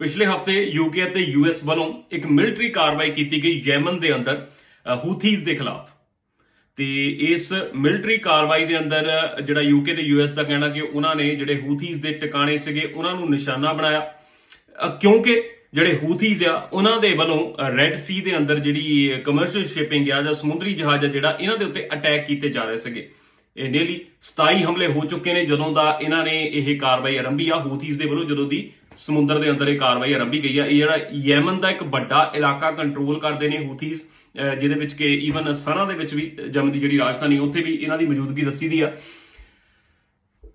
ਪਿਛਲੇ ਹਫ਼ਤੇ ਯੂਕੇ ਅਤੇ ਯੂਐਸ ਵੱਲੋਂ ਇੱਕ ਮਿਲਟਰੀ ਕਾਰਵਾਈ ਕੀਤੀ ਗਈ ਯੈਮਨ ਦੇ ਅੰਦਰ ਹੂਥੀਜ਼ ਦੇ ਖਿਲਾਫ। ਤੇ ਇਸ ਮਿਲਟਰੀ ਕਾਰਵਾਈ ਦੇ ਅੰਦਰ, ਜਿਹੜਾ ਯੂਕੇ ਤੇ ਯੂਐਸ ਦਾ ਕਹਿਣਾ ਕਿ ਉਹਨਾਂ ਨੇ ਜਿਹੜੇ ਹੂਥੀਜ਼ ਦੇ ਟਿਕਾਣੇ ਸੀਗੇ, ਉਹਨਾਂ ਨੂੰ ਨਿਸ਼ਾਨਾ ਬਣਾਇਆ। ਕਿਉਂਕਿ ਜਿਹੜੇ ਹੂਥੀਜ਼ ਆ, ਉਹਨਾਂ ਦੇ ਵੱਲੋਂ ਰੈੱਡ ਸੀ ਦੇ ਅੰਦਰ ਜਿਹੜੀ ਕਮਰਸ਼ੀਅਲ ਸ਼ਿਪਿੰਗ ਆ ਜਾਂ ਸਮੁੰਦਰੀ ਜਹਾਜ਼ ਆ, ਜਿਹੜਾ ਇਹਨਾਂ ਦੇ ਉੱਤੇ ਅਟੈਕ ਕੀਤੇ ਜਾ ਰਹੇ ਸੀਗੇ। ਇਹ ਨੇਲੀ 27 ਹਮਲੇ ਹੋ ਚੁੱਕੇ ਨੇ ਜਦੋਂ ਦਾ ਇਹਨਾਂ ਨੇ ਇਹ ਕਾਰਵਾਈ ਆਰੰਭੀ ਆ, ਹੂਥੀਜ਼ ਦੇ ਵੱਲੋਂ ਜਦੋਂ ਦੀ ਸਮੁੰਦਰ ਦੇ ਅੰਦਰ ਇਹ ਕਾਰਵਾਈ ਆਰੰਭੀ ਗਈ ਆ। ਇਹ ਜਿਹੜਾ ਯੈਮਨ ਦਾ ਇੱਕ ਵੱਡਾ ਇਲਾਕਾ ਕੰਟਰੋਲ ਕਰਦੇ ਨੇ ਹੂਥੀਜ਼ ਜਿਹਦੇ ਵਿੱਚ ਕਿ ਈਵਨ ਸਨਾ ਦੇ ਵਿੱਚ ਵੀ ਜੰਮ ਦੀ ਜਿਹੜੀ ਰਾਜਧਾਨੀ, ਉੱਥੇ ਵੀ ਇਹਨਾਂ ਦੀ ਮੌਜੂਦਗੀ ਦੱਸੀ ਦੀ ਆ।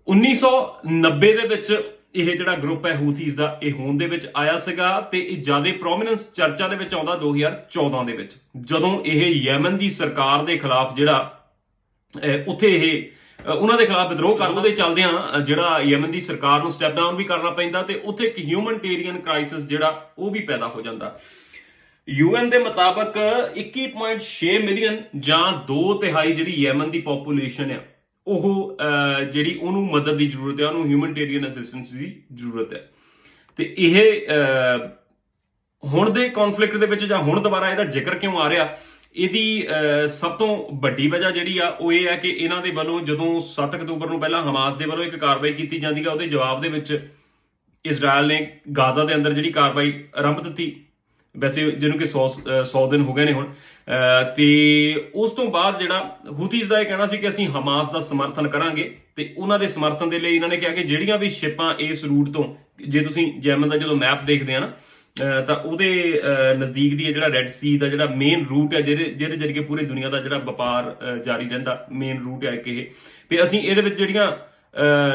1990 ਦੇ ਵਿੱਚ ਇਹ ਜਿਹੜਾ ਗਰੁੱਪ ਹੈ ਹੂਥੀਜ਼ ਦਾ, ਇਹ ਹੋਂਦ ਦੇ ਵਿੱਚ ਆਇਆ ਸੀਗਾ ਤੇ ਇਹ ਜ਼ਿਆਦਾ ਪ੍ਰੋਮਿਨੈਂਸ ਚਰਚਾ ਦੇ ਵਿੱਚ ਆਉਂਦਾ 2014 ਦੇ ਵਿੱਚ। ਜਦੋਂ ਇਹ ਯੈਮਨ ਦੀ ਸਰਕਾਰ ਦੇ ਖਿਲਾਫ ਜਿਹੜਾ ਉੱਥੇ ਇਹ ਉਹਨਾਂ ਦੇ ਖਿਲਾਫ ਵਿਦਰੋਹ ਕਰਨ ਦੇ ਚੱਲਦਿਆਂ ਜਿਹੜਾ ਯਮਨ ਦੀ ਸਰਕਾਰ ਨੂੰ ਸਟੈਪ ਡਾਊਨ ਵੀ ਕਰਨਾ ਪੈਂਦਾ ਤੇ ਉੱਥੇ ਇੱਕ ਹਿਊਮਨਟੇਰੀਅਨ ਕ੍ਰਾਈਸਿਸ ਜਿਹੜਾ ਉਹ ਵੀ ਪੈਦਾ ਹੋ ਜਾਂਦਾ। ਯੂਐਨ ਦੇ ਮੁਤਾਬਕ 21.6 ਮਿਲੀਅਨ ਜਾਂ 2 ਤਿਹਾਈ ਜਿਹੜੀ ਯਮਨ ਦੀ ਪੋਪੂਲੇਸ਼ਨ ਆ ਉਹ ਅਹ, ਜਿਹੜੀ ਉਹਨੂੰ ਮਦਦ ਦੀ ਜ਼ਰੂਰਤ ਹੈ ਉਹਨੂੰ ਹਿਊਮਨਟੇਰੀਅਨ ਅਸਿਸਟੈਂਸ ਦੀ ਜ਼ਰੂਰਤ ਹੈ ਤੇ ਇਹ ਹੁਣ ਦੇ ਕਨਫਲਿਕਟ ਦੇ ਵਿੱਚ ਜਾਂ ਹੁਣ ਦੁਬਾਰਾ ਇਹਦਾ ਜ਼ਿਕਰ ਕਿਉਂ ਆ ਰਿਹਾ ਇਹਦੀ ਸਭ ਤੋਂ ਵੱਡੀ ਵਜ੍ਹਾ ਜਿਹੜੀ ਆ ਉਹ ਇਹ ਹੈ ਕਿ ਇਹਨਾਂ ਦੇ ਵੱਲੋਂ ਜਦੋਂ 7 ਅਕਤੂਬਰ ਨੂੰ ਪਹਿਲਾਂ ਹਮਾਸ ਦੇ ਵੱਲੋਂ ਇੱਕ ਕਾਰਵਾਈ ਕੀਤੀ ਜਾਂਦੀ ਆ ਉਹਦੇ ਜਵਾਬ ਦੇ ਵਿੱਚ ਇਜ਼ਰਾਈਲ ਨੇ ਗਾਜ਼ਾ ਦੇ ਅੰਦਰ ਜਿਹੜੀ ਕਾਰਵਾਈ ਆਰੰਭ ਦਿੱਤੀ। ਵੈਸੇ ਜਿਹਨੂੰ ਕਿ 100 100 ਦਿਨ ਹੋ ਗਏ ਨੇ ਹੁਣ। ਅਹ, ਤੇ ਉਸ ਤੋਂ ਬਾਅਦ ਜਿਹੜਾ ਹੂਥੀਜ਼ ਦਾ ਇਹ ਕਹਿਣਾ ਸੀ ਕਿ ਅਸੀਂ ਹਮਾਸ ਦਾ ਸਮਰਥਨ ਕਰਾਂਗੇ ਤੇ ਉਹਨਾਂ ਦੇ ਸਮਰਥਨ ਦੇ ਲਈ ਇਹਨਾਂ ਨੇ ਕਿਹਾ ਕਿ ਜਿਹੜੀਆਂ ਵੀ ਸ਼ਿਪਾਂ ਇਸ ਰੂਟ ਤੋਂ ਜੇ ਤੁਸੀਂ ਜੈਮਨ ਦਾ ਜਦੋਂ ਮੈਪ ਦੇਖਦੇ ਆ ਨਾ ਤਾਂ ਉਹਦੇ ਨਜ਼ਦੀਕ ਦੀ ਜਿਹੜਾ ਰੈੱਡ ਸੀ ਦਾ ਜਿਹੜਾ ਮੇਨ ਰੂਟ ਹੈ ਜਿਹਦੇ ਜਿਹਦੇ ਜਰੀਏ ਪੂਰੀ ਦੁਨੀਆ ਦਾ ਜਿਹੜਾ ਵਪਾਰ ਜਾਰੀ ਰਹਿੰਦਾ ਮੇਨ ਰੂਟ ਹੈ ਕਿ ਇਹ। ਤੇ ਅਸੀਂ ਇਹਦੇ ਵਿੱਚ ਜਿਹੜੀਆਂ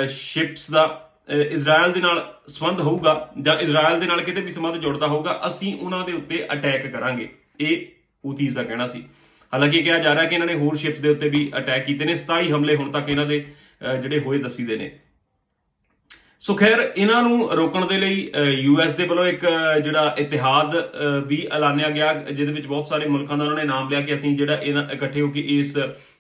ਸ਼ਿਪਸ ਦਾ ਅਹ, ਇਜ਼ਰਾਈਲ ਦੇ ਨਾਲ ਸੰਬੰਧ ਹੋਊਗਾ ਜਾਂ ਇਜ਼ਰਾਈਲ ਦੇ ਨਾਲ ਕਿਤੇ ਵੀ ਸੰਬੰਧ ਜੁੜਦਾ ਹੋਊਗਾ ਅਸੀਂ ਉਹਨਾਂ ਦੇ ਉੱਤੇ ਅਟੈਕ ਕਰਾਂਗੇ। ਇਹ ਹੂਥੀਜ਼ ਦਾ ਕਹਿਣਾ ਸੀ। ਹਾਲਾਂਕਿ ਕਿਹਾ ਜਾ ਰਿਹਾ ਕਿ ਇਹਨਾਂ ਨੇ ਹੋਰ ਸ਼ਿਪਸ ਦੇ ਉੱਤੇ ਵੀ ਅਟੈਕ ਕੀਤੇ ਨੇ 27 ਹਮਲੇ ਹੁਣ ਤੱਕ ਇਹਨਾਂ ਦੇ ਅਹ, ਜਿਹੜੇ ਹੋਏ ਦੱਸੀਦੇ ਨੇ। ਸੋ ਖੈਰ, ਇਹਨਾਂ ਨੂੰ ਰੋਕਣ ਦੇ ਲਈ ਯੂਐਸ ਦੇ ਵੱਲੋਂ ਇੱਕ ਜਿਹੜਾ ਇਤਿਹਾਦ ਵੀ ਐਲਾਨਿਆ ਗਿਆ, ਜਿਹਦੇ ਵਿੱਚ ਬਹੁਤ ਸਾਰੇ ਮੁਲਕਾਂ ਦਾ ਉਹਨਾਂ ਨੇ ਨਾਮ ਲਿਆ ਕਿ ਅਸੀਂ ਜਿਹੜਾ ਇਹਨਾਂ, ਇਕੱਠੇ ਹੋ ਕੇ ਇਸ,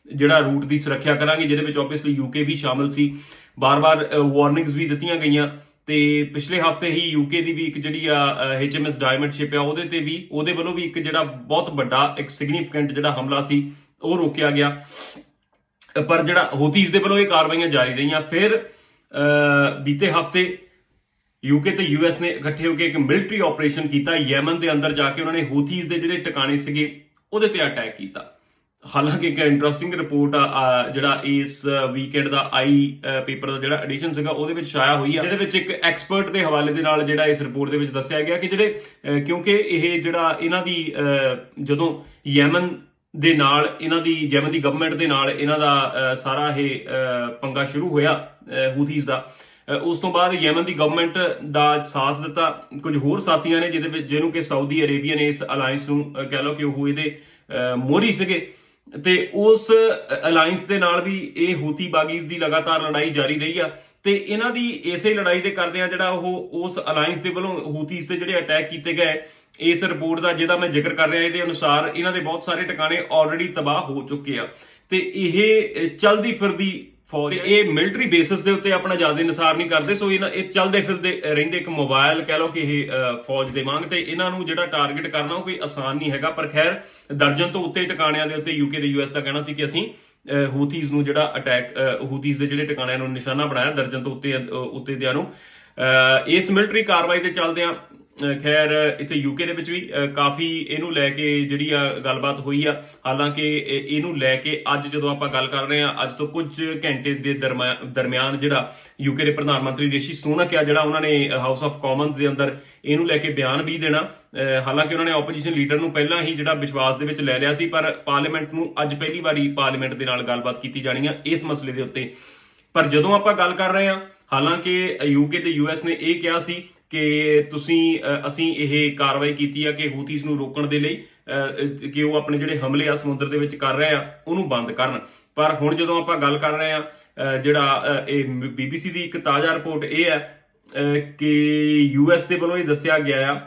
ਜਿਹੜਾ ਰੂਟ ਦੀ ਸੁਰੱਖਿਆ ਕਰਾਂਗੇ, ਜਿਹਦੇ ਵਿੱਚ ਆਬਵੀਅਸਲੀ ਯੂਕੇ ਵੀ ਸ਼ਾਮਲ ਸੀ। ਬਾਰ-ਬਾਰ ਵਾਰਨਿੰਗਸ ਵੀ ਦਿੱਤੀਆਂ ਗਈਆਂ ਤੇ ਪਿਛਲੇ ਹਫ਼ਤੇ ਹੀ ਯੂਕੇ ਦੀ ਵੀ ਇੱਕ ਜਿਹੜੀ ਆ ਐਚਐਮਐਸ ਡਾਇਮੰਡ ਸ਼ਿਪ ਆ, ਉਹਦੇ ਤੇ ਵੀ, ਉਹਦੇ ਵੱਲੋਂ ਵੀ ਇੱਕ ਜਿਹੜਾ ਬਹੁਤ ਵੱਡਾ, ਇੱਕ ਸਿਗਨੀਫੀਕੈਂਟ ਜਿਹੜਾ ਹਮਲਾ ਸੀ, ਉਹ ਰੋਕਿਆ ਗਿਆ। ਪਰ ਜਿਹੜਾ ਹੂਥੀਜ਼ ਦੇ ਵੱਲੋਂ ਇਹ ਕਾਰਵਾਈਆਂ ਜਾਰੀ ਰਹੀਆਂ, ਫਿਰ ਬੀਤੇ ਹਫ਼ਤੇ ਯੂਕੇ ਤੇ ਯੂਐਸ ਨੇ ਇਕੱਠੇ ਹੋ ਕੇ ਇੱਕ ਮਿਲਟਰੀ ਆਪਰੇਸ਼ਨ ਕੀਤਾ। ਯਮਨ ਦੇ ਅੰਦਰ ਜਾ ਕੇ ਉਹਨਾਂ ਨੇ ਹੂਥੀਜ਼ ਦੇ ਜਿਹੜੇ ਟਿਕਾਣੇ ਸੀਗੇ ਉਹਦੇ ਤੇ ਅਟੈਕ ਕੀਤਾ। ਹਾਲਾਂਕਿ ਇੱਕ ਇੰਟਰਸਟਿੰਗ ਰਿਪੋਰਟ ਆ ਜਿਹੜਾ ਇਸ ਵੀਕਐਂਡ ਦਾ ਆਈ ਪੇਪਰ ਦਾ ਜਿਹੜਾ ਐਡੀਸ਼ਨ ਸੀਗਾ ਉਹਦੇ ਵਿੱਚ ਛਾਇਆ ਹੋਈ ਆ। ਜਿਹਦੇ ਵਿੱਚ ਇੱਕ ਐਕਸਪਰਟ ਦੇ ਹਵਾਲੇ ਦੇ ਨਾਲ ਜਿਹੜਾ ਇਸ ਰਿਪੋਰਟ ਦੇ ਵਿੱਚ ਦੱਸਿਆ ਗਿਆ ਕਿ ਜਿਹੜੇ ਕਿਉਂਕਿ ਇਹ ਜਿਹੜਾ ਇਹਨਾਂ ਦੀ ਅਹ, ਜਦੋਂ ਯਮਨ ਦੇ ਨਾਲ ਇਹਨਾਂ ਦੀ ਯੈਮਨ ਦੀ ਗਵਰਨਮੈਂਟ ਦੇ ਨਾਲ ਇਹਨਾਂ ਦਾ ਸਾਰਾ ਇਹ ਪੰਗਾ ਸ਼ੁਰੂ ਹੋਇਆ ਹੂਥੀਜ਼ ਦਾ। ਉਸ ਤੋਂ ਬਾਅਦ ਯਮਨ ਦੀ ਗਵਰਨਮੈਂਟ ਦਾ ਸਾਥ ਦਿੱਤਾ। ਕੁਝ ਹੋਰ ਸਾਥੀਆਂ ਨੇ ਜਿਹਦੇ ਵਿੱਚ, ਜਿਹਨੂੰ ਕਿ ਸਾਊਦੀ ਅਰੇਬੀਆ ਨੇ ਇਸ ਅਲਾਈਅੰਸ ਨੂੰ ਕਹਿ ਲਓ ਕਿ ਉਹ ਇਹਦੇ ਮੋਹਰੀ ਸੀਗੇ। ਤੇ ਉਸ ਅਲਾਈਅੰਸ ਦੇ ਨਾਲ ਵੀ ਇਹ ਹੂਤੀ ਬਾਗੀਜ਼ ਦੀ ਲਗਾਤਾਰ ਲੜਾਈ ਜਾਰੀ ਰਹੀ ਆ। ਤੇ ਇਹਨਾਂ ਦੀ ਇਸੇ ਲੜਾਈ ਦੇ ਕਰਦਿਆਂ ਜਿਹੜਾ ਉਹ ਉਸ ਅਲਾਈਅੰਸ ਦੇ ਵੱਲੋਂ ਹੂਤੀਸ ਤੇ ਜਿਹੜੇ ਅਟੈਕ ਕੀਤੇ ਗਏ ਇਸ ਰਿਪੋਰਟ ਦਾ ਜਿਹਦਾ ਮੈਂ ਜ਼ਿਕਰ ਕਰ ਰਿਹਾ ਇਹਦੇ ਅਨੁਸਾਰ ਇਹਨਾਂ ਦੇ ਬਹੁਤ ਸਾਰੇ ਟਿਕਾਣੇ ਆਲਰੇਡੀ ਤਬਾਹ ਹੋ ਚੁੱਕੇ ਆ। ਤੇ ਇਹ ਚਲਦੀ ਫਿਰਦੀ ਫੌਜ ਤੇ ਇਹ ਮਿਲਟਰੀ ਬੇਸਿਸ ਦੇ ਉੱਤੇ ਆਪਣਾ ਜ਼ਿਆਦਾ ਨਿਸਾਰ ਨਹੀਂ ਕਰਦੇ ਸੋ ਇਹਨਾਂ ਇਹ ਚੱਲਦੇ ਫਿਰਦੇ ਰਹਿੰਦੇ ਇੱਕ ਮੋਬਾਈਲ ਕਹਿ ਲਓ ਕਿ ਇਹ ਫੌਜ ਦੇ ਵਾਂਗ ਤੇ ਇਹਨਾਂ ਨੂੰ ਜਿਹੜਾ ਟਾਰਗੇਟ ਕਰਨਾ ਉਹ ਕੋਈ ਆਸਾਨ ਨਹੀਂ ਹੈਗਾ ਪਰ ਖੈਰ ਦਰਜਨ ਤੋਂ ਉੱਤੇ ਟਿਕਾਣਿਆਂ ਦੇ ਉੱਤੇ ਯੂਕੇ ਤੇ ਯੂਐਸ ਦਾ ਕਹਿਣਾ ਸੀ ਕਿ ਅਸੀਂ ਹੂਥੀਜ਼ ਨੂੰ ਜਿਹੜਾ ਅਟੈਕ ਹੂਥੀਜ਼ ਦੇ ਜਿਹੜੇ ਟਿਕਾਣਿਆਂ ਨੂੰ ਨਿਸ਼ਾਨਾ ਬਣਾਇਆ ਦਰਜਨ ਤੋਂ ਉੱਤੇ ਉੱਤੇ ਦਿਆਂ ਨੂੰ। ਅਹ, ਇਸ ਮਿਲਟਰੀ ਕਾਰਵਾਈ ਦੇ ਚੱਲਦਿਆਂ ਖੈਰ, ਇੱਥੇ ਯੂਕੇ ਦੇ ਵਿੱਚ ਵੀ ਕਾਫੀ ਇਹਨੂੰ ਲੈ ਕੇ ਜਿਹੜੀ ਆ ਗੱਲਬਾਤ ਹੋਈ ਆ। ਹਾਲਾਂਕਿ ਇਹਨੂੰ ਲੈ ਕੇ ਅੱਜ ਜਦੋਂ ਆਪਾਂ ਗੱਲ ਕਰ ਰਹੇ ਆ, ਅੱਜ ਤੋਂ ਕੁਝ ਘੰਟੇ ਦੇ ਦਰਮਿਆ- ਦਰਮਿਆਨ ਜਿਹੜਾ ਯੂਕੇ ਦੇ ਪ੍ਰਧਾਨ ਮੰਤਰੀ ਰਿਸ਼ੀ ਸੋਨਕ ਆ, ਜਿਹੜਾ ਉਹਨਾਂ ਨੇ ਹਾਊਸ ਆਫ ਕਾਮਨਸ ਦੇ ਅੰਦਰ ਇਹਨੂੰ ਲੈ ਕੇ ਬਿਆਨ ਵੀ ਦੇਣਾ। ਹਾਲਾਂਕਿ ਉਹਨਾਂ ਨੇ ਆਪੋਜੀਸ਼ਨ ਲੀਡਰ ਨੂੰ ਪਹਿਲਾਂ ਹੀ ਜਿਹੜਾ ਵਿਸ਼ਵਾਸ ਦੇ ਵਿੱਚ ਲੈ ਲਿਆ ਸੀ, ਪਰ ਪਾਰਲੀਮੈਂਟ ਨੂੰ ਅੱਜ ਪਹਿਲੀ ਵਾਰੀ ਪਾਰਲੀਮੈਂਟ ਦੇ ਨਾਲ ਗੱਲਬਾਤ ਕੀਤੀ ਜਾਣੀ ਆ ਇਸ ਮਸਲੇ ਦੇ ਉੱਤੇ। ਪਰ ਜਦੋਂ ਆਪਾਂ ਗੱਲ ਕਰ ਰਹੇ ਹਾਂ ਹਾਲਾਂਕਿ ਯੂਕੇ ਤੇ ਯੂਐਸ ਨੇ ਇਹ ਕਿਹਾ ਸੀ ਕਿ ਤੁਸੀਂ ਅਸੀਂ ਇਹ ਕਾਰਵਾਈ ਕੀਤੀ ਆ ਕਿ ਹੂਥੀਜ਼ ਨੂੰ ਰੋਕਣ ਦੇ ਲਈ ਕਿ ਉਹ ਆਪਣੇ ਜਿਹੜੇ ਹਮਲੇ ਆ ਸਮੁੰਦਰ ਦੇ ਵਿੱਚ ਕਰ ਰਹੇ ਆ ਉਹਨੂੰ ਬੰਦ ਕਰਨ। ਪਰ ਹੁਣ ਜਦੋਂ ਆਪਾਂ ਗੱਲ ਕਰ ਰਹੇ ਆ ਅ, ਜਿਹੜਾ ਅ, ਇਹ ਬੀਬੀਸੀ ਦੀ ਇੱਕ ਤਾਜ਼ਾ ਰਿਪੋਰਟ ਇਹ ਹੈ ਅ, ਕਿ ਯੂਐਸ ਦੇ ਵੱਲੋਂ ਇਹ ਦੱਸਿਆ ਗਿਆ ਆ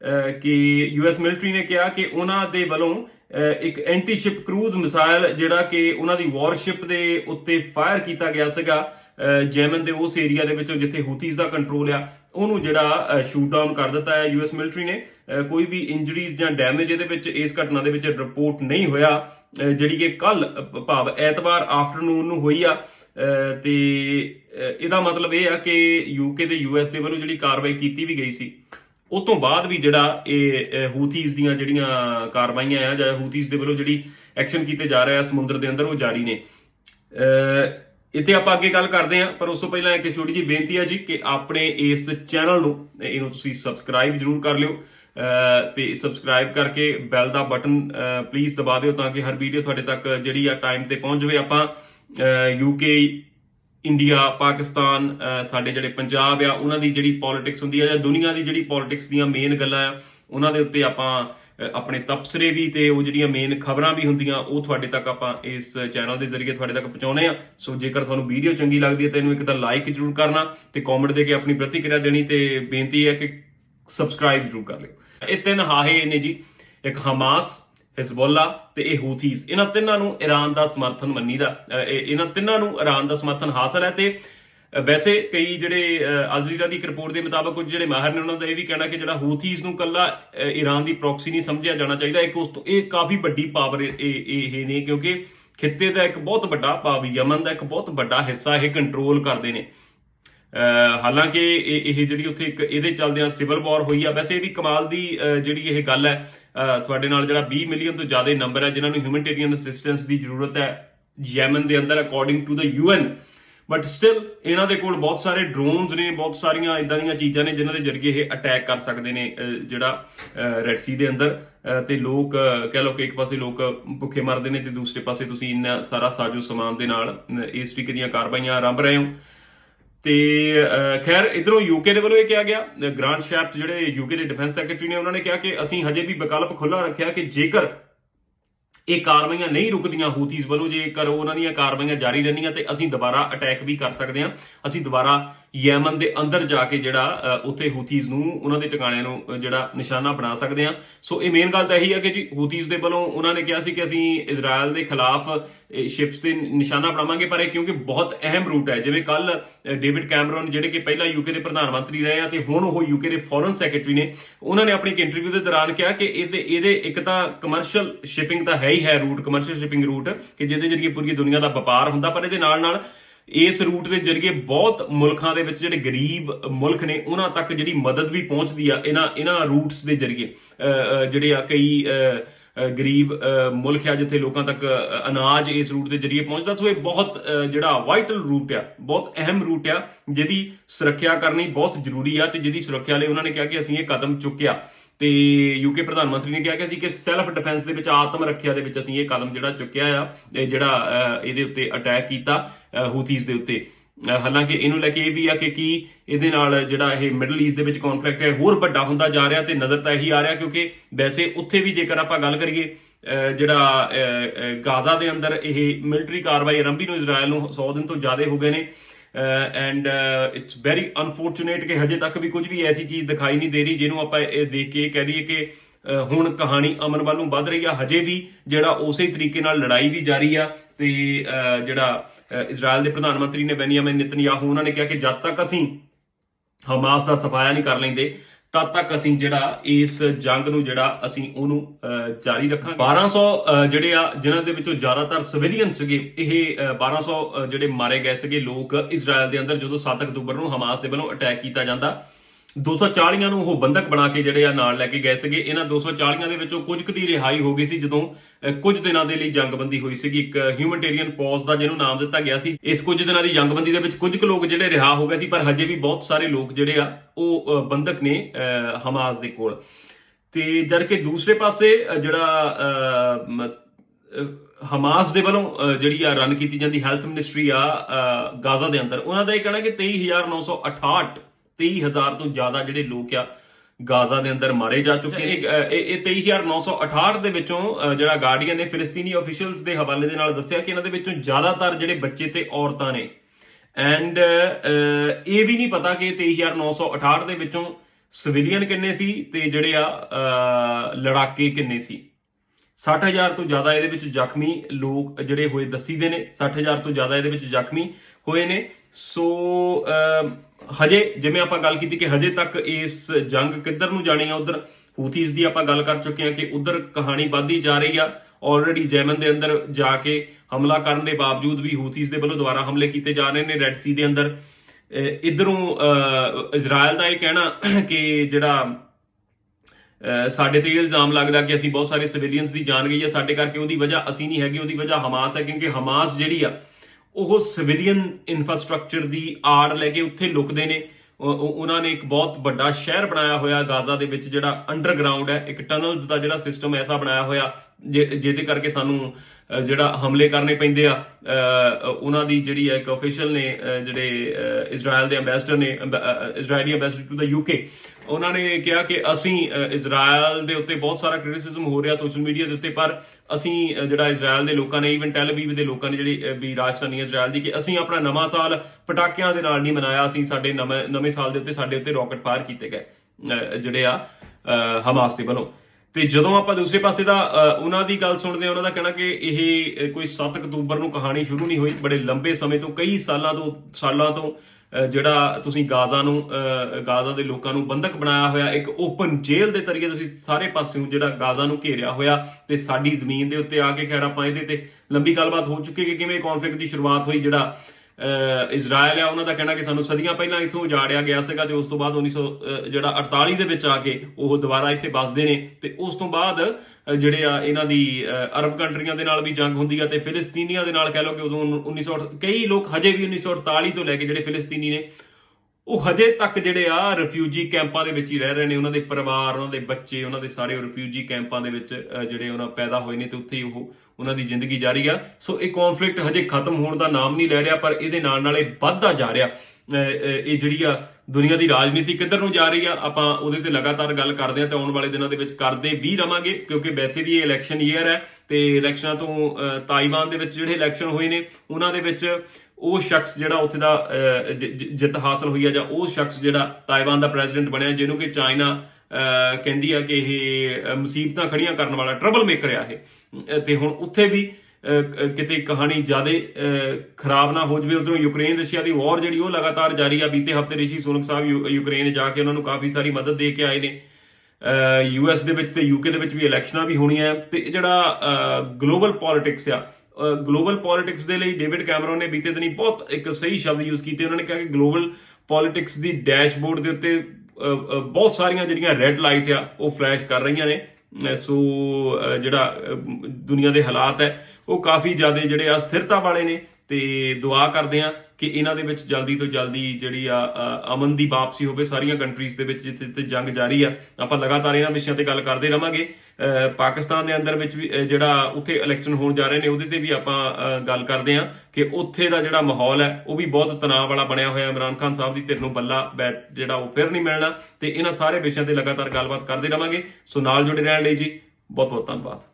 ਅਹ ਕਿ ਯੂਐਸ ਮਿਲਟਰੀ ਨੇ ਕਿਹਾ ਕਿ ਉਹਨਾਂ ਦੇ ਵੱਲੋਂ ਇੱਕ ਐਂਟੀ ਸ਼ਿਪ ਕਰੂਜ਼ ਮਿਸਾਈਲ ਜਿਹੜਾ ਕਿ ਉਹਨਾਂ ਦੀ ਵਾਰਸ਼ਿਪ ਦੇ ਉੱਤੇ ਫਾਇਰ ਕੀਤਾ ਗਿਆ ਸੀਗਾ ਅਹ ਜੈਮਨ ਦੇ ਉਸ ਏਰੀਆ ਦੇ ਵਿੱਚੋਂ ਜਿੱਥੇ ਹੂਥੀਸ ਦਾ ਕੰਟਰੋਲ ਆ ਉਹਨੂੰ ਜਿਹੜਾ ਸ਼ੂਟ ਡਾਊਨ ਕਰ ਦਿੱਤਾ ਹੈ ਯੂਐਸ ਮਿਲਟਰੀ ਨੇ। ਕੋਈ ਵੀ ਇੰਜਰੀਜ਼ ਜਾਂ ਡੈਮੇਜ ਇਹਦੇ ਵਿੱਚ, ਇਸ ਘਟਨਾ ਦੇ ਵਿੱਚ ਰਿਪੋਰਟ ਨਹੀਂ ਹੋਇਆ। ਜਿਹੜੀ ਕਿ ਕੱਲ ਭਾਵ ਐਤਵਾਰ ਆਫਟਰਨੂਨ ਨੂੰ ਹੋਈ ਆ। ਅਹ ਤੇ ਇਹਦਾ ਮਤਲਬ ਇਹ ਆ ਕਿ ਯੂਕੇ ਤੇ ਯੂਐਸ ਦੇ ਵੱਲੋਂ ਜਿਹੜੀ ਕਾਰਵਾਈ ਕੀਤੀ ਵੀ ਗਈ ਸੀ। ਉਸ ਤੋਂ ਬਾਅਦ ਵੀ ਜਿਹੜਾ ਇਹ ਹੂਥੀਜ਼ ਦੀਆਂ ਜਿਹੜੀਆਂ ਕਾਰਵਾਈਆਂ ਆ ਜਾਂ ਹੂਥੀਜ਼ ਦੇ ਵੱਲੋਂ ਜਿਹੜੀ ਐਕਸ਼ਨ ਕੀਤੇ ਜਾ ਰਹੇ ਆ ਸਮੁੰਦਰ ਦੇ ਅੰਦਰ, ਉਹ ਜਾਰੀ ਨੇ। ਇੱਥੇ ਆਪਾਂ ਅੱਗੇ ਗੱਲ ਕਰਦੇ ਹਾਂ, ਪਰ ਉਸ ਤੋਂ ਪਹਿਲਾਂ ਇੱਕ ਛੋਟੀ ਜਿਹੀ ਬੇਨਤੀ ਹੈ ਜੀ ਕਿ ਆਪਣੇ ਇਸ ਚੈਨਲ ਨੂੰ ਇਹਨੂੰ ਤੁਸੀਂ ਸਬਸਕ੍ਰਾਈਬ ਜਰੂਰ ਕਰ ਲਿਓ, ਅਹ, ਤੇ ਸਬਸਕ੍ਰਾਈਬ ਕਰਕੇ ਬੈਲ ਦਾ ਬਟਨ ਪਲੀਜ਼ ਦਬਾ ਦਿਓ ਤਾਂ ਕਿ ਹਰ ਵੀਡੀਓ ਤੁਹਾਡੇ ਤੱਕ ਜਿਹੜੀ ਆ ਟਾਈਮ ਤੇ ਪਹੁੰਚ ਜਾਵੇ। ਆਪਾਂ ਯੂਕੇ ਇੰਡੀਆ ਪਾਕਿਸਤਾਨ ਸਾਡੇ ਜਿਹੜੇ ਪੰਜਾਬ ਆ, ਉਹਨਾਂ ਦੀ ਜਿਹੜੀ ਪੋਲਿਟਿਕਸ ਹੁੰਦੀ ਆ ਜਾਂ ਦੁਨੀਆ ਦੀ ਜਿਹੜੀ ਪੋਲਿਟਿਕਸ ਦੀਆਂ ਮੇਨ ਗੱਲਾਂ ਆ, ਉਹਨਾਂ ਦੇ ਉੱਤੇ ਆਪਾਂ ਆਪਣੇ ਤਬਸਰੇ ਵੀ ਤੇ ਉਹ ਜਿਹੜੀਆਂ ਮੇਨ ਖਬਰਾਂ ਵੀ ਹੁੰਦੀਆਂ, ਉਹ ਤੁਹਾਡੇ ਤੱਕ ਆਪਾਂ ਇਸ ਚੈਨਲ ਦੇ ਜ਼ਰੀਏ ਤੁਹਾਡੇ ਤੱਕ ਪਹੁੰਚਾਉਨੇ ਆ ਸੋ ਜੇਕਰ ਤੁਹਾਨੂੰ ਵੀਡੀਓ ਚੰਗੀ ਲੱਗਦੀ ਹੈ ਤਾਂ ਇਹਨੂੰ ਇੱਕ ਤਾਂ ਲਾਈਕ ਜ਼ਰੂਰ ਕਰਨਾ ਤੇ ਕਮੈਂਟ ਦੇ ਕੇ ਆਪਣੀ ਪ੍ਰਤੀਕਿਰਿਆ ਦੇਣੀ ਤੇ ਬੇਨਤੀ ਹੈ ਕਿ ਸਬਸਕ੍ਰਾਈਬ ਜ਼ਰੂਰ ਕਰ ਲਿਓ। ਇਹ ਤਿੰਨ ਹਾਹੇ ਨੇ ਜੀ। ਇੱਕ ਹਮਾਸ ਹਿਜ਼ਬੁੱਲਾ ਤੇ ਇਹ ਹੂਥੀਜ਼ ਇਹਨਾਂ ਤਿੰਨਾਂ ਨੂੰ ਈਰਾਨ ਦਾ ਸਮਰਥਨ ਮੰਨੀਦਾ। ਅਹ ਇਹਨਾਂ ਤਿੰਨਾਂ ਨੂੰ ਈਰਾਨ ਦਾ ਸਮਰਥਨ ਹਾਸਲ ਹੈ ਤੇ ਵੈਸੇ ਕਈ ਜਿਹੜੇ ਅਲਜ਼ੀਰਾ ਦੀ ਇੱਕ ਰਿਪੋਰਟ ਦੇ ਮੁਤਾਬਕ ਕੁਝ ਜਿਹੜੇ ਮਾਹਰ ਨੇ ਉਹਨਾਂ ਦਾ ਇਹ ਵੀ ਕਹਿਣਾ ਕਿ ਜਿਹੜਾ ਹੂਥੀਜ਼ ਨੂੰ ਕੱਲਾ ਈਰਾਨ ਦੀ ਪ੍ਰੋਕਸੀ ਨਹੀਂ ਸਮਝਿਆ ਜਾਣਾ ਚਾਹੀਦਾ, ਇੱਕ ਉਸ ਤੋਂ, ਇਹ ਕਾਫੀ ਵੱਡੀ ਪਾਵਰ ਇਹ ਇਹ ਨੇ ਕਿਉਂਕਿ ਖਿੱਤੇ ਦਾ ਇੱਕ ਬਹੁਤ ਵੱਡਾ ਭਾਵ, ਯਮਨ ਦਾ ਇੱਕ ਬਹੁਤ ਵੱਡਾ ਹਿੱਸਾ ਇਹ ਕੰਟਰੋਲ ਕਰਦੇ ਨੇ। ਹਾਲਾਂਕਿ ਇਹ ਇਹ ਜਿਹੜੀ ਉੱਥੇ ਇੱਕ ਇਹਦੇ ਚੱਲਦਿਆਂ ਸਿਵਲ ਵਾਰ ਹੋਈ ਆ, ਵੈਸੇ ਇਹਦੀ ਕਮਾਲ ਦੀ ਜਿਹੜੀ ਇਹ ਗੱਲ ਹੈ ਤੁਹਾਡੇ ਨਾਲ ਜਿਹੜਾ 20 ਮਿਲੀਅਨ ਤੋਂ ਜ਼ਿਆਦਾ ਨੰਬਰ ਹੈ, ਜਿਨ੍ਹਾਂ ਨੂੰ ਹਿਊਮਨਿਟੇਰੀਅਨ ਅਸਿਸਟੈਂਸ ਦੀ ਜ਼ਰੂਰਤ ਹੈ ਯਮਨ ਦੇ ਅੰਦਰ according to the UN but still ਇਹਨਾਂ ਦੇ ਕੋਲ ਬਹੁਤ ਸਾਰੇ ਡਰੋਨਸ ਨੇ ਬਹੁਤ ਸਾਰੀਆਂ ਇਦਾਂ ਦੀਆਂ ਚੀਜ਼ਾਂ ਨੇ ਜਿਨ੍ਹਾਂ ਦੇ ਜ਼ਰੀਏ ਇਹ ਅਟੈਕ ਕਰ ਸਕਦੇ ਨੇ ਜਿਹੜਾ ਰੈਡ ਸੀ ਦੇ ਅੰਦਰ। ਤੇ ਲੋਕ ਕਹਿ ਲਓ ਕਿ ਇੱਕ ਪਾਸੇ ਲੋਕ ਭੁੱਖੇ ਮਰਦੇ ਨੇ ਤੇ ਦੂਸਰੇ ਪਾਸੇ ਤੁਸੀਂ ਇੰਨਾ ਸਾਰਾ ਸਾਜੋ ਸਮਾਨ ਦੇ ਨਾਲ ਇਸ ਤਰੀਕੇ ਦੀਆਂ ਕਾਰਵਾਈਆਂ ਆਰੰਭ ਰਹੇ ਹੋ। ਤੇ ਅਹ, ਖੈਰ ਇਧਰੋਂ ਯੂਕੇ ਦੇ ਵੱਲੋਂ ਇਹ ਕਿਹਾ ਗਿਆ ਗ੍ਰਾਂਡ ਸ਼ੈਫਟ ਜਿਹੜੇ ਯੂਕੇ ਦੇ ਡਿਫੈਂਸ ਸੈਕਟਰੀ ਨੇ ਉਹਨਾਂ ਨੇ ਕਿਹਾ ਕਿ ਅਸੀਂ ਹਜੇ ਵੀ ਵਿਕਲਪ ਖੁੱਲਾ ਰੱਖਿਆ ਕਿ ਜੇਕਰ ਇਹ ਕਾਰਵਾਈਆਂ ਨਹੀਂ ਰੁਕਦੀਆਂ ਹੂਥੀਜ਼ ਵੱਲੋਂ, ਜੇਕਰ ਉਹਨਾਂ ਦੀਆਂ ਕਾਰਵਾਈਆਂ ਜਾਰੀ ਰਹਿੰਦੀਆਂ ਤੇ ਅਸੀਂ ਦੁਬਾਰਾ ਅਟੈਕ ਵੀ ਕਰ ਸਕਦੇ ਹਾਂ। ਅਸੀਂ ਦੁਬਾਰਾ ਯਮਨ ਦੇ ਅੰਦਰ ਜਾ ਕੇ ਜਿਹੜਾ ਉੱਥੇ ਹੂਥੀਜ਼ ਨੂੰ, ਉਹਨਾਂ ਦੇ ਟਿਕਾਣਿਆਂ ਨੂੰ ਜਿਹੜਾ ਨਿਸ਼ਾਨਾ ਬਣਾ ਸਕਦੇ ਹਾਂ। ਸੋ ਇਹ ਮੇਨ ਗੱਲ ਤਾਂ ਇਹੀ ਹੈ ਕਿ ਜੀ ਹੂਥੀਜ਼ ਦੇ ਵੱਲੋਂ ਉਹਨਾਂ ਨੇ ਕਿਹਾ ਸੀ ਕਿ ਅਸੀਂ ਇਜ਼ਰਾਈਲ ਦੇ ਖਿਲਾਫ ਸ਼ਿਪਸ ਤੇ ਨਿਸ਼ਾਨਾ ਬਣਾਵਾਂਗੇ, ਪਰ ਇਹ ਕਿਉਂਕਿ ਬਹੁਤ ਅਹਿਮ ਰੂਟ ਹੈ। ਜਿਵੇਂ ਕੱਲ ਡੇਵਿਡ ਕੈਮਰਨ ਜਿਹੜੇ ਕਿ ਪਹਿਲਾਂ ਯੂਕੇ ਦੇ ਪ੍ਰਧਾਨ ਮੰਤਰੀ ਰਹੇ ਆ ਤੇ ਹੁਣ ਉਹ ਯੂਕੇ ਦੇ ਫੋਰਨ ਸੈਕਟਰੀ ਨੇ, ਉਹਨਾਂ ਨੇ ਆਪਣੀ ਇੱਕ ਇੰਟਰਵਿਊ ਦੇ ਦੌਰਾਨ ਕਿਹਾ ਕਿ ਇਹਦੇ ਇਹਦੇ ਇੱਕ ਤਾਂ ਕਮਰਸ਼ੀਅਲ ਸ਼ਿਪਿੰਗ ਤਾਂ ਹੈ ਹੀ ਹੈ ਰੂਟ ਕਮਰਸ਼ੀਅਲ ਸ਼ਿਪਿੰਗ ਰੂਟ ਕਿ ਜਿਹਦੇ ਜਰੀਏ ਪੂਰੀ ਦੁਨੀਆ ਦਾ ਵਪਾਰ ਹੁੰਦਾ, ਪਰ ਇਹਦੇ ਨਾਲ ਨਾਲ ਇਸ ਰੂਟ ਦੇ ਜਰੀਏ ਬਹੁਤ ਮੁਲਕਾਂ ਦੇ ਵਿੱਚ ਜਿਹੜੇ ਗਰੀਬ ਮੁਲਕ ਨੇ ਉਹਨਾਂ ਤੱਕ ਜਿਹੜੀ ਮਦਦ ਵੀ ਪਹੁੰਚਦੀ ਆ ਇਹਨਾਂ ਇਹਨਾਂ ਰੂਟਸ ਦੇ ਜਰੀਏ। ਅਹ, ਜਿਹੜੇ ਆ ਕਈ ਅਹ, ਗਰੀਬ ਅਹ, ਮੁਲਕ ਆ ਜਿੱਥੇ ਲੋਕਾਂ ਤੱਕ ਅਨਾਜ ਇਸ ਰੂਟ ਦੇ ਜਰੀਏ ਪਹੁੰਚਦਾ। ਸੋ ਇਹ ਬਹੁਤ ਜਿਹੜਾ ਵਾਈਟਲ ਰੂਟ ਆ ਬਹੁਤ ਅਹਿਮ ਰੂਟ ਆ ਜਿਹਦੀ ਸੁਰੱਖਿਆ ਕਰਨੀ ਬਹੁਤ ਜ਼ਰੂਰੀ ਆ ਤੇ ਜਿਹਦੀ ਸੁਰੱਖਿਆ ਲਈ ਉਹਨਾਂ ਨੇ ਕਿਹਾ ਕਿ ਅਸੀਂ ਇਹ ਕਦਮ ਚੁੱਕਿਆ। ਤੇ ਯੂਕੇ ਪ੍ਰਧਾਨ ਮੰਤਰੀ ਨੇ ਕਿਹਾ ਕਿ ਅਸੀਂ ਕਿ ਸੈਲਫ ਡਿਫੈਂਸ ਦੇ ਵਿੱਚ, ਆਤਮ ਰੱਖਿਆ ਦੇ ਵਿੱਚ ਅਸੀਂ ਇਹ ਕਦਮ ਜਿਹੜਾ ਚੁੱਕਿਆ ਆ ਜਿਹੜਾ ਇਹਦੇ ਉੱਤੇ ਅਟੈਕ ਕੀਤਾ ਹੂਥੀਜ਼ ਦੇ ਉੱਤੇ। ਹਾਲਾਂਕਿ ਇਹਨੂੰ ਲੈ ਕੇ ਇਹ ਵੀ ਆ ਕਿ ਕੀ ਇਹਦੇ ਨਾਲ ਜਿਹੜਾ ਇਹ ਮਿਡਲ ਈਸਟ ਦੇ ਵਿੱਚ ਕਨਫਲਿਕਟ ਹੈ, ਹੋਰ ਵੱਡਾ ਹੁੰਦਾ ਜਾ ਰਿਹਾ ਤੇ ਨਜ਼ਰ ਤਾਂ ਇਹੀ ਆ ਰਿਹਾ ਕਿਉਂਕਿ ਵੈਸੇ ਉੱਥੇ ਵੀ ਜੇਕਰ ਆਪਾਂ ਗੱਲ ਕਰੀਏ ਜਿਹੜਾ ਗਾਜ਼ਾ ਦੇ ਅੰਦਰ ਇਹ ਮਿਲਟਰੀ ਕਾਰਵਾਈ ਆਰੰਭੀ ਨੂੰ ਇਜ਼ਰਾਈਲ ਨੂੰ 100 ਦਿਨ ਤੋਂ ਜ਼ਿਆਦਾ ਹੋ ਗਏ ਨੇ ਐਂਡ ਇਟਸ ਵੈਰੀ ਅਨਫੋਰਚੂਨੇਟ ਕਿ ਹਜੇ ਤੱਕ ਵੀ ਕੁਝ ਵੀ ਐਸੀ ਚੀਜ਼ ਦਿਖਾਈ ਨਹੀਂ ਦੇ ਰਹੀ ਜਿਹਨੂੰ ਆਪਾਂ ਇਹ ਦੇਖ ਕੇ ਇਹ ਕਹਿ ਦਈਏ ਕਿ ਹੁਣ ਕਹਾਣੀ ਅਮਨ ਵੱਲ ਨੂੰ ਵੱਧ ਰਹੀ ਆ। ਹਜੇ ਵੀ ਜਿਹੜਾ ਉਸੇ ਤਰੀਕੇ ਨਾਲ ਲੜਾਈ ਵੀ ਜਾਰੀ ਆ ਤੇ ਜਿਹੜਾ ਅਹ, ਇਜ਼ਰਾਈਲ ਦੇ ਪ੍ਰਧਾਨ ਮੰਤਰੀ ਨੇ ਬੈਨੀਆਮਿਨ ਨਿਤਨਯਾਹੂ ਉਹਨਾਂ ਨੇ ਕਿਹਾ ਕਿ ਜਦ ਤੱਕ ਅਸੀਂ ਹਮਾਸ ਦਾ ਸਫਾਇਆ ਨਹੀਂ ਕਰ ਲੈਂਦੇ ਤਦ ਤੱਕ ਅਸੀਂ ਜਿਹੜਾ ਇਸ ਜੰਗ ਨੂੰ ਜਿਹੜਾ ਅਸੀਂ ਉਹਨੂੰ ਅਹ, ਜਾਰੀ ਰੱਖਾਂਗੇ। 1200 ਅਹ, ਜਿਹੜੇ ਆ ਜਿਨ੍ਹਾਂ ਦੇ ਵਿੱਚੋਂ ਜ਼ਿਆਦਾਤਰ ਸਿਵਿਲੀਅਨ ਸੀਗੇ ਇਹ ਅਹ, 1200 ਅਹ, ਜਿਹੜੇ ਮਾਰੇ ਗਏ ਸੀਗੇ ਲੋਕ ਇਜ਼ਰਾਈਲ ਦੇ ਅੰਦਰ ਜਦੋਂ 7 ਅਕਤੂਬਰ ਨੂੰ ਹਮਾਸ ਦੇ ਵੱਲੋਂ ਅਟੈਕ ਕੀਤਾ ਜਾਂਦਾ 240 ਨੂੰ ਉਹ ਬੰਦਕ ਬਣਾ ਕੇ ਜਿਹੜੇ ਆ ਨਾਲ ਲੈ ਕੇ ਗਏ ਸੀਗੇ। ਇਹਨਾਂ 240 ਦੇ ਵਿੱਚੋਂ ਕੁਝ ਕੁ ਦੀ ਰਿਹਾਈ ਹੋ ਗਈ ਸੀ ਜਦੋਂ ਕੁਝ ਦਿਨਾਂ ਦੇ ਲਈ ਜੰਗਬੰਦੀ ਹੋਈ ਸੀਗੀ। ਇੱਕ ਹਿਊਮਨਟੇਰੀਅਨ ਪੌਜ਼ ਦਾ ਜਿਹਨੂੰ ਨਾਮ ਦਿੱਤਾ ਗਿਆ ਸੀ। ਇਸ ਕੁਝ ਦਿਨਾਂ ਦੀ ਜੰਗਬੰਦੀ ਦੇ ਵਿੱਚ ਕੁਝ ਕੁ ਲੋਕ ਜਿਹੜੇ ਰਿਹਾ ਹੋ ਗਏ ਸੀ ਪਰ ਹਜੇ ਵੀ ਬਹੁਤ ਸਾਰੇ ਲੋਕ ਜਿਹੜੇ ਆ ਉਹ ਅਹ, ਬੰਦਕ ਨੇ ਹਮਾਸ ਦੇ ਕੋਲ। ਤੇ ਜਦ ਕਿ ਦੂਸਰੇ ਪਾਸੇ ਜਿਹੜਾ ਹਮਾਸ ਦੇ ਵੱਲੋਂ ਜਿਹੜੀ ਆ ਰਨ ਕੀਤੀ ਜਾਂਦੀ ਹੈਲਥ ਮਿਨਿਸਟਰੀ ਆ ਗਾਜ਼ਾ ਦੇ ਅੰਦਰ ਉਹਨਾਂ ਦਾ ਇਹ ਕਹਿਣਾ ਕਿ 23968 23000 ਤੋਂ ਜ਼ਿਆਦਾ ਜਿਹੜੇ ਲੋਕ ਆ ਗਾਜ਼ਾ ਦੇ ਅੰਦਰ ਮਾਰੇ ਜਾ ਚੁੱਕੇ ਨੇ। ਇਹ ਇਹ 23968 ਦੇ ਵਿੱਚੋਂ ਜਿਹੜਾ ਗਾਰਡੀਅਨ ਨੇ ਫਿਲਸਤੀਨੀ ਅਫੀਸ਼ੀਅਲਸ ਦੇ ਹਵਾਲੇ ਦੇ ਨਾਲ ਦੱਸਿਆ ਕਿ ਇਹਨਾਂ ਦੇ ਵਿੱਚੋਂ ਜ਼ਿਆਦਾਤਰ ਜਿਹੜੇ ਬੱਚੇ ਤੇ ਔਰਤਾਂ ਨੇ। ਐਂਡ ਇਹ ਵੀ ਨਹੀਂ ਪਤਾ ਕਿ 23968 ਦੇ ਵਿੱਚੋਂ ਸਿਵਿਲੀਅਨ ਕਿੰਨੇ ਸੀ ਤੇ ਜਿਹੜੇ ਆ ਲੜਾਕੇ ਕਿੰਨੇ ਸੀ। 60000 ਤੋਂ ਜ਼ਿਆਦਾ ਇਹਦੇ ਵਿੱਚ ਜ਼ਖਮੀ ਲੋਕ ਜਿਹੜੇ ਹੋਏ ਦੱਸੀ ਦੇ ਨੇ। 60000 ਤੋਂ ਜ਼ਿਆਦਾ ਇਹਦੇ ਵਿੱਚ ਜ਼ਖਮੀ ਹੋਏ ਨੇ। ਸੋ ਹਜੇ ਜਿਵੇਂ ਆਪਾਂ ਗੱਲ ਕੀਤੀ ਕਿ ਹਜੇ ਤੱਕ ਇਸ ਜੰਗ ਕਿੱਧਰ ਨੂੰ ਜਾਣੀ ਆ ਉਧਰ ਹੂਥੀਜ਼ ਦੀ ਆਪਾਂ ਗੱਲ ਕਰ ਚੁੱਕੇ ਹਾਂ ਕਿ ਉਧਰ ਕਹਾਣੀ ਵੱਧਦੀ ਜਾ ਰਹੀ ਆ। ਆਲਰੇਡੀ ਜੈਮਨ ਦੇ ਅੰਦਰ ਜਾ ਕੇ ਹਮਲਾ ਕਰਨ ਦੇ ਬਾਵਜੂਦ ਵੀ ਹੂਥੀਜ਼ ਦੇ ਵੱਲੋਂ ਦੁਬਾਰਾ ਹਮਲੇ ਕੀਤੇ ਜਾ ਰਹੇ ਨੇ ਰੈੱਡ ਸੀ ਦੇ ਅੰਦਰ। ਅਹ ਇਧਰੋਂ ਅਹ, ਇਜ਼ਰਾਈਲ ਦਾ ਇਹ ਕਹਿਣਾ ਕਿ ਜਿਹੜਾ ਅਹ ਸਾਡੇ ਤੇ ਇਹ ਇਲਜ਼ਾਮ ਲੱਗਦਾ ਕਿ ਅਸੀਂ ਬਹੁਤ ਸਾਰੇ ਸਿਵਿਲੀਅਨਸ ਦੀ ਜਾਨ ਗਈ ਹੈ ਸਾਡੇ ਕਰਕੇ ਉਹਦੀ ਵਜ੍ਹਾ ਅਸੀਂ ਨਹੀਂ ਹੈਗੇ ਉਹਦੀ ਵਜ੍ਹਾ ਹਮਾਸ ਹੈ ਕਿਉਂਕਿ ਹਮਾਸ ਜਿਹੜੀ ਆ ਉਹ ਸਿਵਿਲੀਅਨ ਇਨਫਰਾਸਟ੍ਰਕਚਰ ਦੀ ਆੜ ਲੈ ਕੇ ਉੱਥੇ ਲੁਕਦੇ ਨੇ। ਉਹਨਾਂ ਨੇ ਇੱਕ ਬਹੁਤ ਵੱਡਾ ਸ਼ਹਿਰ ਬਣਾਇਆ ਹੋਇਆ ਗਾਜ਼ਾ ਦੇ ਵਿੱਚ, ਜਿਹੜਾ ਅੰਡਰਗਰਾਉਂਡ ਹੈ। ਇੱਕ ਟਨਲਸ ਦਾ ਜਿਹੜਾ ਸਿਸਟਮ ਐਸਾ ਬਣਾਇਆ ਹੋਇਆ, ਜਿ- ਜਿਹਦੇ ਕਰਕੇ ਸਾਨੂੰ ਜਿਹੜਾ ਹਮਲੇ ਕਰਨੇ ਪੈਂਦੇ ਆ ਉਹਨਾਂ ਦੀ ਜਿਹੜੀ ਹੈ ਇੱਕ ਅਫੀਸ਼ੀਅਲ ਨੇ ਜਿਹੜੇ ਅਹ, ਇਜ਼ਰਾਈਲ ਦੇ ਐਮਬੈਸਡਰ ਨੇ ਅੰਬ- uh, Israeli ambassador to the UK ਉਹਨਾਂ ਨੇ ਕਿਹਾ ਕਿ ਅਸੀਂ ਅਹ, ਇਜ਼ਰਾਈਲ ਦੇ ਉੱਤੇ ਬਹੁਤ ਸਾਰਾ ਕ੍ਰਿਟਿਸਿਜ਼ਮ ਹੋ ਰਿਹਾ ਸੋਸ਼ਲ ਮੀਡੀਆ ਦੇ ਉੱਤੇ ਪਰ ਅਸੀਂ ਜਿਹੜਾ ਇਜ਼ਰਾਈਲ ਦੇ ਲੋਕਾਂ ਨੇ ਇਵਨ ਟੈਲਵੀਵ ਦੇ ਲੋਕਾਂ ਨੇ ਜਿਹੜੀ ਵੀ ਰਾਜਧਾਨੀ ਹੈ ਇਜ਼ਰਾਈਲ ਦੀ ਕਿ ਅਸੀਂ ਆਪਣਾ ਨਵਾਂ ਸਾਲ ਪਟਾਕਿਆਂ ਦੇ ਨਾਲ ਨਹੀਂ ਮਨਾਇਆ ਅਸੀਂ ਸਾਡੇ ਨਵੇਂ ਨਵੇਂ ਸਾਲ ਦੇ ਉੱਤੇ ਸਾਡੇ ਉੱਤੇ ਰਾਕਟ ਫਾਇਰ ਕੀਤੇ ਗਏ ਜਿਹੜੇ ਆ ਹਮਾਸ ਦੇ ਵੱਲੋਂ। ਤੇ ਜਦੋਂ ਆਪਾਂ ਦੂਸਰੇ ਪਾਸੇ ਦਾ ਉਹਨਾਂ ਦੀ ਗੱਲ ਸੁਣਦੇ ਆ ਉਹਨਾਂ ਦਾ ਕਹਿਣਾ ਕਿ ਇਹ ਕੋਈ 7 ਅਕਤੂਬਰ ਨੂੰ ਕਹਾਣੀ ਸ਼ੁਰੂ ਨਹੀਂ ਹੋਈ ਬੜੇ ਲੰਬੇ ਸਮੇਂ ਤੋਂ ਕਈ ਸਾਲਾਂ ਤੋਂ ਸਾਲਾਂ ਤੋਂ ਜਿਹੜਾ ਤੁਸੀਂ ਗਾਜ਼ਾ ਨੂੰ ਅਹ, ਗਾਜ਼ਾ ਦੇ ਲੋਕਾਂ ਨੂੰ ਬੰਦਕ ਬਣਾਇਆ ਹੋਇਆ ਇੱਕ ਓਪਨ ਜੇਲ੍ਹ ਦੇ ਤਰੀਕੇ ਤੁਸੀਂ ਸਾਰੇ ਪਾਸਿਓਂ ਜਿਹੜਾ ਗਾਜ਼ਾ ਨੂੰ ਘੇਰਿਆ ਹੋਇਆ ਤੇ ਸਾਡੀ ਜ਼ਮੀਨ ਦੇ ਉੱਤੇ ਆ ਕੇ ਖੈਰ ਆਪਾਂ ਇਹਦੇ ਤੇ ਲੰਬੀ ਗੱਲਬਾਤ ਹੋ ਚੁੱਕੀ ਕਿ ਕਿਵੇਂ ਕਨਫਲਿਕਟ ਦੀ ਸ਼ੁਰੂਆਤ ਹੋਈ ਜਿਹੜਾ ਇਜ਼ਰਾਈਲ ਆ ਉਹਨਾਂ ਦਾ ਕਹਿਣਾ ਕਿ ਸਾਨੂੰ ਸਦੀਆਂ ਪਹਿਲਾਂ ਇੱਥੋਂ ਉਜਾੜਿਆ ਗਿਆ ਸੀਗਾ ਤੇ ਉਸ ਤੋਂ ਬਾਅਦ 1900 ਜਿਹੜਾ 48 ਦੇ ਵਿੱਚ ਆ ਕੇ ਉਹ ਦੁਬਾਰਾ ਇੱਥੇ ਵੱਸਦੇ ਨੇ ਤੇ ਉਸ ਤੋਂ ਬਾਅਦ ਜਿਹੜੇ ਆ ਇਹਨਾਂ ਦੀ ਅਰਬ ਕੰਟਰੀਆਂ ਦੇ ਨਾਲ ਵੀ ਜੰਗ ਹੁੰਦੀ ਆ ਤੇ ਫਿਲਿਸਤੀਨੀਆਂ ਦੇ ਨਾਲ ਕਹਿ ਲਓ ਕਿ ਉਦੋਂ 1900 ਕਈ ਲੋਕ ਹਜੇ ਵੀ 1948 ਤੋਂ ਲੈ ਕੇ ਜਿਹੜੇ ਫਿਲਿਸਤੀਨੀ ਨੇ ਉਹ ਹਜੇ ਤੱਕ ਜਿਹੜੇ ਆ ਰਿਫਿਊਜੀ ਕੈਂਪਾਂ ਦੇ ਵਿੱਚ ਹੀ ਰਹਿ ਰਹੇ ਨੇ ਉਹਨਾਂ ਦੇ ਪਰਿਵਾਰ ਉਹਨਾਂ ਦੇ ਬੱਚੇ ਉਹਨਾਂ ਦੇ ਸਾਰੇ ਰਿਫਿਊਜੀ ਕੈਂਪਾਂ ਦੇ ਵਿੱਚ ਅਹ, ਜਿਹੜੇ ਉਹਨਾਂ ਪੈਦਾ ਹੋਏ ਨੇ ਤੇ ਉੱਥੇ ਹੀ ਉਹ ਉਹਨਾਂ ਦੀ ਜ਼ਿੰਦਗੀ ਜਾਰੀ ਆ। ਸੋ ਇਹ ਕਨਫਲਿਕਟ ਹਜੇ ਖਤਮ ਹੋਣ ਦਾ ਨਾਮ ਨਹੀਂ ਲੈ ਰਿਹਾ, ਪਰ ਇਹਦੇ ਨਾਲ ਨਾਲ ਇਹ ਵੱਧਦਾ ਜਾ ਰਿਹਾ। ਇਹ ਜਿਹੜੀ ਆ ਦੁਨੀਆ ਦੀ ਰਾਜਨੀਤੀ ਕਿੱਧਰ ਨੂੰ ਜਾ ਰਹੀ ਆ, ਆਪਾਂ ਉਹਦੇ ਤੇ ਲਗਾਤਾਰ ਗੱਲ ਕਰਦੇ ਆ ਤੇ ਆਉਣ ਵਾਲੇ ਦਿਨਾਂ ਦੇ ਵਿੱਚ ਕਰਦੇ ਵੀ ਰਵਾਂਗੇ, ਕਿਉਂਕਿ ਵੈਸੇ ਵੀ ਇਹ ਇਲੈਕਸ਼ਨ ਈਅਰ ਹੈ ਤੇ ਇਲੈਕਸ਼ਨਾਂ ਤੋਂ ਤਾਈਵਾਨ ਦੇ ਵਿੱਚ ਜਿਹੜੇ ਇਲੈਕਸ਼ਨ ਹੋਏ ਨੇ, ਉਹਨਾਂ ਦੇ ਵਿੱਚ ਉਹ ਸ਼ਖਸ ਜਿਹੜਾ ਉੱਥੇ ਦਾ ਜਿੱਤ ਹਾਸਲ ਹੋਈ ਆ ਜਾਂ ਉਹ ਸ਼ਖਸ ਜਿਹੜਾ ਤਾਈਵਾਨ ਦਾ ਪ੍ਰੈਜ਼ੀਡੈਂਟ ਬਣਿਆ, ਜਿਹਨੂੰ ਕਿ ਚਾਈਨਾ ਕਹਿੰਦੀ ਆ ਕਿ ਇਹ ਮੁਸੀਬਤਾਂ ਖੜੀਆਂ ਕਰਨ ਵਾਲਾ ਟਰਬਲ ਮੇਕਰ ਆ ਇਹ। ਅਹ, ਤੇ ਹੁਣ ਉੱਥੇ ਵੀ ਕਿਤੇ ਕਹਾਣੀ ਜ਼ਿਆਦਾ ਖਰਾਬ ਨਾ ਹੋ ਜਵੇ ਉਧਰੋਂ ਯੂਕਰੇਨ ਰਸ਼ੀਆ ਦੀ ਵਾਰ ਜਿਹੜੀ ਉਹ ਲਗਾਤਾਰ ਜਾਰੀ ਆ। ਬੀਤੇ ਹਫ਼ਤੇ ਰਿਸ਼ੀ ਸੁਨਕ ਸਾਹਿਬ ਯੂ- ਯੂਕਰੇਨ ਜਾ ਕੇ ਉਹਨਾਂ ਨੂੰ ਕਾਫੀ ਸਾਰੀ ਮਦਦ ਦੇ ਕੇ ਆਏ ਨੇ। ਯੂਐਸ ਦੇ ਵਿੱਚ ਤੇ ਯੂਕੇ ਦੇ ਵਿੱਚ ਵੀ ਇਲੈਕਸ਼ਨਾਂ ਵੀ ਹੋਣੀਆਂ ਤੇ ਜਿਹੜਾ ਗਲੋਬਲ ਪੋਲਿਟਿਕਸ ਆ ਗਲੋਬਲ ਪੋਲਿਟਿਕਸ ਦੇ ਲਈ ਡੇਵਿਡ ਕੈਮਰੋਨ ਨੇ ਬੀਤੇ ਦਿਨੀ ਬਹੁਤ ਇੱਕ ਸਹੀ ਸ਼ਬਦ ਯੂਜ਼ ਕੀਤੇ। ਉਹਨਾਂ ਨੇ ਕਿਹਾ ਕਿ ਗਲੋਬਲ ਪੋਲਿਟਿਕਸ ਦੀ ਡੈਸ਼ਬੋਰਡ ਦੇ ਉੱਤੇ ਬਹੁਤ ਸਾਰੀਆਂ ਜਿਹੜੀਆਂ ਰੈੱਡ ਲਾਈਟ ਆ ਉਹ ਫਲੈਸ਼ ਕਰ ਰਹੀਆਂ ਨੇ। ਸੋ ਜਿਹੜਾ ਅਹ, ਦੁਨੀਆ ਦੇ ਹਾਲਾਤ ਹੈ ਉਹ ਕਾਫੀ ਜ਼ਿਆਦਾ ਜਿਹੜੇ ਆ ਸਥਿਰਤਾ ਵਾਲੇ ਨੇ ਤੇ ਦੁਆ ਕਰਦੇ ਆ ਕਿ ਇਹਨਾਂ ਦੇ ਵਿੱਚ ਜਲਦੀ ਤੋਂ ਜਲਦੀ ਜਿਹੜੀ ਆ ਅਮਨ ਦੀ ਵਾਪਸੀ ਹੋਵੇ ਸਾਰੀਆਂ ਕੰਟਰੀਜ਼ ਦੇ ਵਿੱਚ ਜਿੱਥੇ ਜਿੱਥੇ ਜੰਗ ਜਾਰੀ ਆ। ਆਪਾਂ ਲਗਾਤਾਰ ਇਹਨਾਂ ਵਿਸ਼ਿਆਂ ਤੇ ਗੱਲ ਕਰਦੇ ਰਵਾਂਗੇ। ਪਾਕਿਸਤਾਨ ਦੇ ਅੰਦਰ ਵਿੱਚ ਵੀ ਜਿਹੜਾ ਉੱਥੇ ਇਲੈਕਸ਼ਨ ਹੋਣ ਜਾ ਰਹੇ ਨੇ, ਉਹਦੇ ਤੇ ਵੀ ਆਪਾਂ ਗੱਲ ਕਰਦੇ ਆ ਕਿ ਉੱਥੇ ਦਾ ਜਿਹੜਾ ਮਾਹੌਲ ਹੈ, ਉਹ ਵੀ ਬਹੁਤ ਤਣਾਅ ਵਾਲਾ ਬਣਿਆ ਹੋਇਆ ਇਮਰਾਨ ਖਾਨ ਸਾਹਿਬ ਦੀ ਧਿਰ ਨੂੰ ਬੱਲਾ ਬੈਟ ਜਿਹੜਾ ਉਹ ਫਿਰ ਨਹੀਂ ਮਿਲਣਾ। ਤੇ ਇਹਨਾਂ ਸਾਰੇ ਵਿਸ਼ਿਆਂ ਤੇ ਲਗਾਤਾਰ ਗੱਲਬਾਤ ਕਰਦੇ ਰਵਾਂਗੇ। ਸੋ ਨਾਲ ਜੁੜੇ ਰਹਿਣ ਲਈ ਜੀ ਬਹੁਤ ਬਹੁਤ ਧੰਨਵਾਦ।